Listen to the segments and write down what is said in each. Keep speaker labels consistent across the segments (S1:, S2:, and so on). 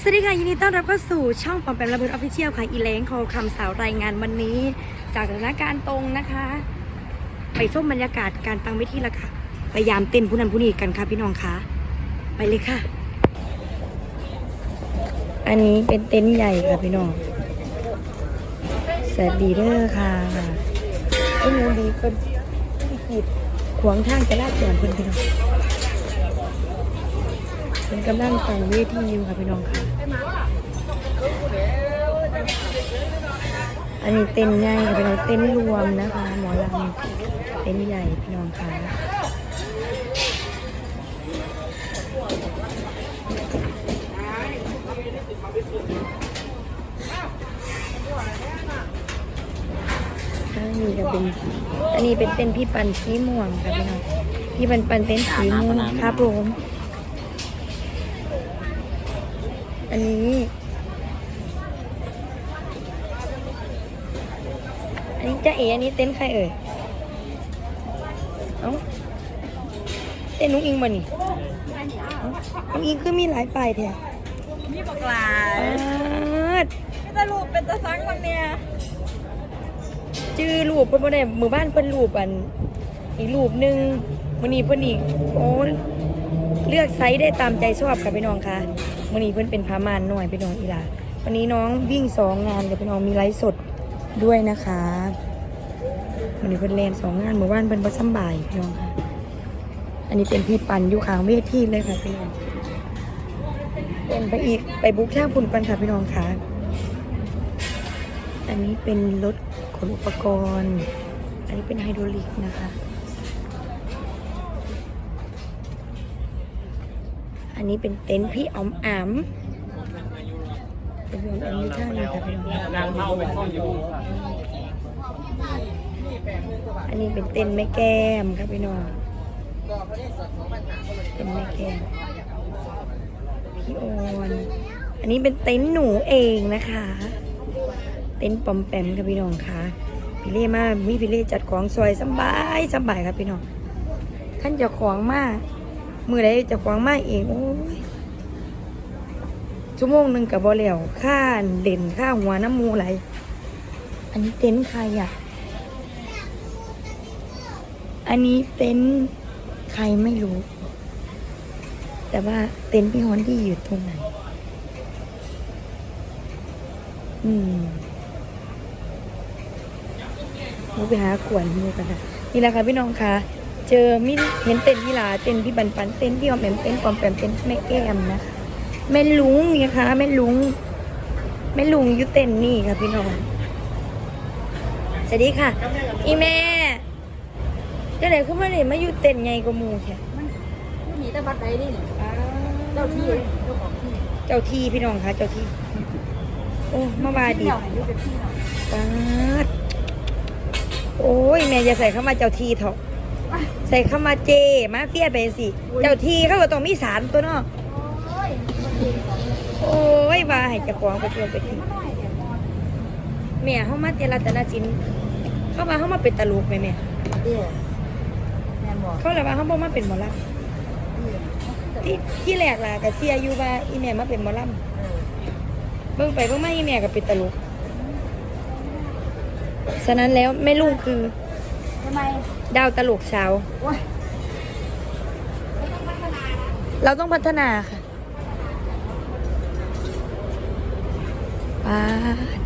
S1: สวัสดีค่ะ ยินดีต้อนรับเข้าสู่ช่องปอมแปมระเบิดออฟฟิเชียลค่ะ อีเล้งคอคำสาวรายงานวันนี้ จากสถานการณ์ตรงนะคะ ไปส้มบรรยากาศการตั้งเวทีละค่ะพยายามเต้นผู้นั้นผู้นี้กันค่ะพี่น้องคะไปเลยค่ะ อันนี้เป็นเต็นท์ใหญ่ค่ะพี่น้องแสดีเด้อค่ะไอ้หนูดีเพิ่นขีดขวางทางจะลาดจอดเพิ่นพี่น้อง เป็นกำลังแต่งเวทีอยู่ค่ะพี่น้องค่ะ อันนี้เต้นใหญ่ค่ะพี่น้องเต้นรวมนะคะ หมอลำเต้นใหญ่พี่น้องค่ะอันนี้ก็เป็นอันนี้เป็นเต้นพี่ปันสีม่วงค่ะพี่น้องพี่ปันปันเต้นสีม่วงครับผม อันนี้ อันนี้จะเออันนี้เต้นท์ใครเอ่ย เอ้า เต้นนุ้งอิงบ่นี่เอ้านุ้งอิงคือมีหลายปลายแท้
S2: นี่ปากลา
S1: ปาด
S2: เป็นตะลูกเป็นตะซังมันเนี่ย
S1: จื้อรูปเพิ่นบ่ได้หมู่บ้านเพิ่นรูปอัน อีกรูปหนึงมื้อนี้เพิ่นอีกโอ้เลือกไซส์ได้ตามใจชอบค่ะพี่น้องค่ะ มื้อนี้เพิ่อนเป็นพามานหน่อยพี่น้องอีลาวันนี้น้องวิ่งสองงานกับพี่น้องมีไลฟ์สดด้วยนะคะวันนี้เพิ่อนเล่นสองงานหมู่บ้านเพิ่นบ่สำบายพี่น้องค่ะ อันนี้เป็นพี่ปันอยู่ข้างเวทีเลยค่ะพี่น้องเป็นไปอีกไปบุกช่างพุ่นกันค่ะพี่น้องค่ะ อันนี้เป็นรถขนอุปกรณ์ อันนี้เป็นไฮดรอลิกนะคะ อันนี้เป็นเต็นท์พี่ออมอามเป็นพี่ออมแอมอยู่ท่านี้ค่ะพี่น้อง
S3: นางเท่าเป็นข้ออยู่
S1: อันนี้เป็นเต็นท์แม่แก้มครับพี่น้องเป็นแม่แก้มพี่ออนอันนี้เป็นเต็นท์หนูเองนะคะ เต็นท์ปอมแปมค่ะพี่น้องค่ะพี่เล่มามีพี่เล่จัดของซอยสบายสบายครับพี่น้องขั้นเจะของมาก มือใดจะของมาเองโอ้ยชั่วโมงหนึ่งกับบอแล้วค่าเด่นค่าหัวน้ำมูไหลอันนี้เต็นท์ใครอะ อันนี้เต็นท์ใครไม่รู้ แต่ว่าเต็นท์พี่ฮอนที่อยู่ตรงไหน อืมมูไปหาขวนมูกันค่ะนี่แหละค่ะพี่น้องคะ เจอมิเห็นเต็นที่ลาเต็นที่บันปันเต็นที่ออมแอมเต็นท์ปอมแปมเต็นแม่แก้มนะคะแม่ลุงนี่ค่ะแม่ลุงแม่ลุงอยู่เต็นนี่ค่ะพี่น้องสวัสดีค่ะ อีแม่จะไหนคุณมาไหนมาอยู่เต็นไงก็มูแค่
S2: มันหนีแต่บัดใดดิเจ้าที่เจ้าที่
S1: เจ้าที่พี่น้องคะเจ้าที่ โอ้มาบาดี
S2: เที่ยวไหนอยู่เป็นที่เรา
S1: ปาดโอ้ยแม่อย่าใส่เข้ามาเจ้าที่เถอะ ใส่เข้ามาเจ มาเฟียไปสิ เจ้าที่เขาก็ต้องมีสารตัวเนาะ
S2: โอ้ยมันเองของ
S1: โอ้ยว่าให้เจะของไปเที่ยวไปที่
S2: น้อยเนี่ยมอน
S1: แม่เข้ามาเจรจนาจินเข้ามาเข้ามาเป็นตลกไหมแม่
S2: เดี๋ยวแมนบอก
S1: เขาเลยว่าเขาบอกมาเป็นหมอลำที่ที่แรกล่ะกับเสียอยู่ว่าอีแม่มาเป็นหมอลำเบิ่งไปเบิ่งมาอีแม่ก็เป็นตลกฉะนั้นแล้วแม่ลุงคือ
S2: ทำไม
S1: ดาวตลกสาว
S2: โอ้ย
S1: เราต้องพัฒนาค่ะป้าด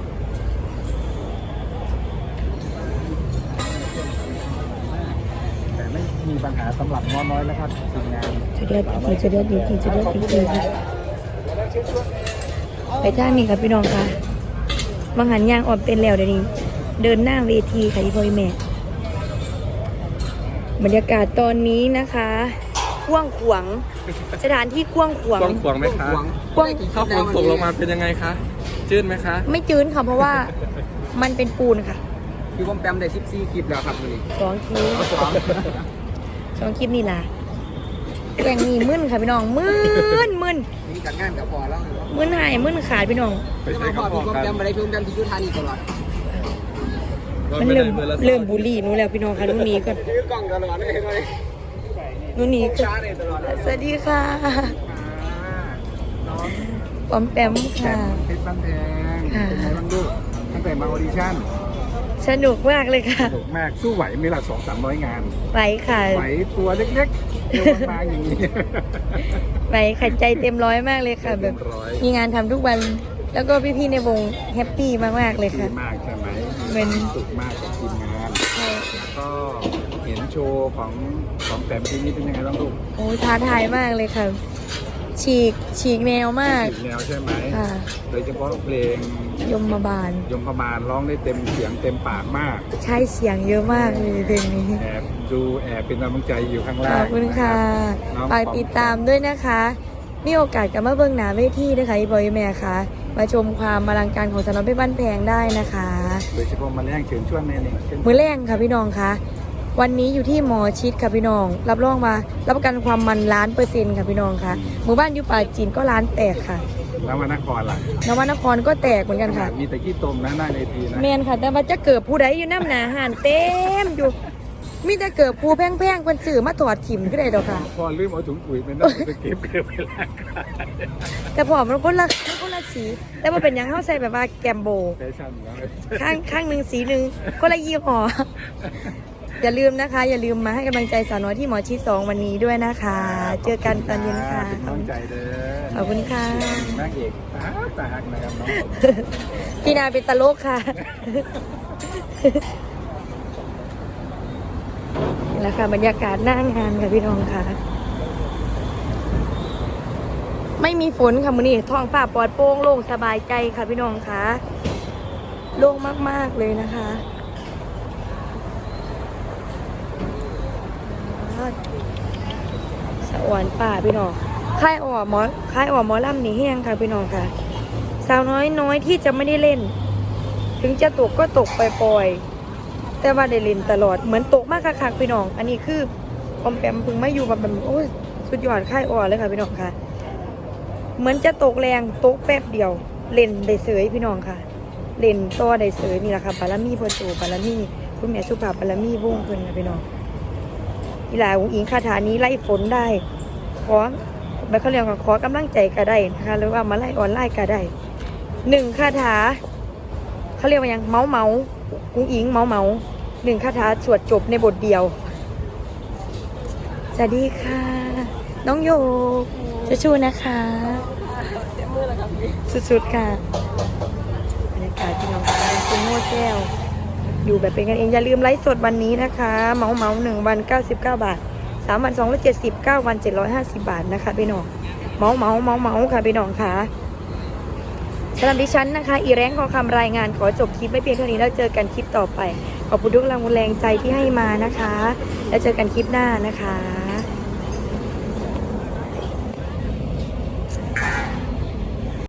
S3: แต่ไม่มีปัญหาสำหรับน้อยน้อยแล้วครับทีมงาน
S1: จะเดือดดีจะเดือดดีจะเดือดดีค่ะไปท่างนี้ค่ะพี่น้องค่ะบางหันยางออมเต้นแล้วเดี๋ยวนี้ เดินหน้าเวทีค่ะพี่พ่อพี่แม่ บรรยากาศตอนนี้นะคะกว้างขวางสถานที่กว้างขวาง
S4: กว้างขวางไหมคะ
S1: กว้าง
S4: ถ้าฝนตกลงมาเป็นยังไงคะจืดไหมคะ
S1: ไม่จืนค่ะเพราะว่ามันเป็นปูนค่ะ
S3: คือผมแปมได้14คลิปแล้วครับนี่
S1: สองคิ้ว
S3: สอง
S1: สองคลิปนี่ล่ะแกงนี่มึนค่ะพี่น้องมึนมึน
S3: มีการงานกับพอแล้ว
S1: มึนหายมึนขาดพี่น้อง
S4: ไปใช้กระ
S3: พี่
S4: เพาะ
S3: ผม
S4: กัน
S3: แปมมาได้พี่ผมแปมที่ยุทธานีตลอด
S1: มันเริ่มเริ่มบูลลี่หนูแล้วพี่น้องค่ะนุ่นนี้ก็
S3: ถือกล้องตลอดเลยเลย
S1: นุ่นนี้ก็
S3: ช้าเลยตลอด
S1: สวัสดีค่ะ
S3: น้อง
S1: โปอมแปม
S3: แต้
S1: ค่ะ
S3: มเพชรบ้านแพง
S1: ค่ะ
S3: เป็นไงบ้างลูกตั้งแต่มาออดิชั่น
S1: สนุกมากเลยค่ะ
S3: สนุกมากสู้ไหวไหมล่ะสองสามร้อยงาน
S1: ไหวค่ะ
S3: ไหวตัวเล็กๆเร็วมากๆอย่างนี้
S1: ไหวค่ะใจเต็มร้อยมากเลยค่ะแบบ
S3: เรียบร้อย
S1: มีงานทำทุกวัน แล้วก็พี่ๆในวงแฮปปี้มากๆเลย
S3: ดี
S1: ค่ะ
S3: มากใช่ไหม
S1: เหมือน
S3: มีความสุขมากกับทีมงานก็เห็นโชว์ของของแต้มทีนี้เป็นยังไงบ้างลูก
S1: โอ้ยท้าทายมากเลยค่ะ ฉีกฉีกแนวมาก
S3: อีกแนวใช่ไหม
S1: ค่ะ
S3: โดยเฉพาะเพลง
S1: ยมมาบาล
S3: ยมพมานร้องได้เต็มเสียงเต็มปากมาก
S1: ใช้เสียงเยอะมากเลยเพลงนี้
S3: แอบดูแอบเป็นกำลังใจอยู่ข้าง
S1: ข
S3: ล่า
S1: องบคุณค่ะ
S3: น้อง
S1: ฝากติดตามด้วยนะคะมีโอกาสกับมาเบิ้งหนาเวทีนะคะอีบอยแม่ค่ะ มาชมความอลังการของสนามเพชรบ้านแพงได้นะคะ
S3: โดยเฉพาะมาแรงเชิญชวนแม่นี่เช่น
S1: มือแรงค่ะพี่น้องคะวันนี้อยู่ที่หมอชิดค่ะพี่น้อง รับรองมา รับประกันความมันล้านเปอร์เซ็นต์ค่ะพี่น้องค่ะหมู่บ้านอยุป่าจีนก็ล้านแตกค่ะ
S3: แล้วมานครล่ะ
S1: นวนครก็แตกเหมือนกันค่ะ
S3: มีแต่ขี้ตมนะหน้าในทีนะ
S1: แมนค่ะ แต่ว่าจะเกิดผู้ใดอยู่น้ำหนาหานเต็มอยู่ มีแต่เกิดผู้แพงๆคนสื่อมาถอดถิ่มก็ได้ดอกค่ะ
S3: พอลืมเอาถุงปุ๋ยเป็นต้องไปเก็บเก็บไปล้างกาย
S1: แต่พอมันคนละมันคนละ สี แต่ว่าเป็นหยังเข้าใส่แบบว่าแกมโบ
S3: แฟชั่นแล้ว
S1: ข้างข้างหนึ่งสีหนึ่งคนละยี่ห้อ อย่าลืมนะคะ อย่าลืมมาให้กำลังใจสาวน้อยที่หมอชิดสองวันนี้ด้วยนะคะ เจอกันตอนเย็นค่ะ
S3: เป็นกำลังใจเด้อ
S1: ขอบคุณค่ะ
S3: นางเอกตาตาหักนะครับน้อง
S1: พี่นาเป็นตลกค่ะนี่แหละค่ะบรรยากาศหน้างานค่ะพี่น้องค่ะ ไม่มีฝนค่ะมื้อนี้ท้องฟ้าปลอดโปร่งโล่งสบายใจค่ะพี่น้องคะโล่งมาก ๆ เลยนะคะสวรรค์ป่าพี่น้องค่ายอ่อมอค่ายอ่อมอล่ำนี่แห้งค่ะพี่น้องค่ะ สาวน้อยน้อยที่จะไม่ได้เล่น ถึงจะตกก็ตกไปปล่อยๆแต่ว่าได้เล่นตลอดเหมือนตกมากคักๆพี่น้อง อันนี้คือปอมแปมพิ่งมาอยู่มแบบโอ้ยสุดยอดค่ายอ่อเลยค่ะพี่น้องค่ะ เหมือนจะตกแรงตกแป๊บเดียว เล่นได้เสยพี่น้องค่ะ เล่นต่อได้เสยนี่แหละค่ะบารมีเพิ่นโตบารมีคุณแม่สุภาพบารมีวงเพิ่นค่ะพี่น้องอีหลาอุงอิงคาถานี้ไล่ฝนได้ขอแบบเขาเรียกว่าขอกำลังใจก็ได้นะคะหรือว่ามาไล่ออนไลน์ก็ได้หนึ่งคาถาเขาเรียกว่ายังเมาเมาอุงอิงเมาเมาหนึ่งคาถาสวดจบในบทเดียวสวัสดีค่ะ น้องโย กชูๆนะคะสุดๆค่ะบรรยากาศที่น้องคุณโม่แก้วอยู่แบบเป็นกันเอง อย่าลืมไลฟ์สดวันนี้นะคะ เมาเมาหนึ่งวัน99บเก้าบาทสามวันสองร้อยเจ็ดสิบเก้าวันเจ็ดร้อยห้าสิบบาทนะคะพี่น้องเมาเมาเมาเมาค่ะพี่น้องค่ะสำหรับดิฉันนะคะ อีแรงขอคำรายงานขอจบคลิปไม่เพียงเท่านี้แล้วเจอกันคลิปต่อไป ขอบคุณทุกแรงแรงใจที่ให้มานะคะ แล้วเจอกันคลิปหน้านะคะ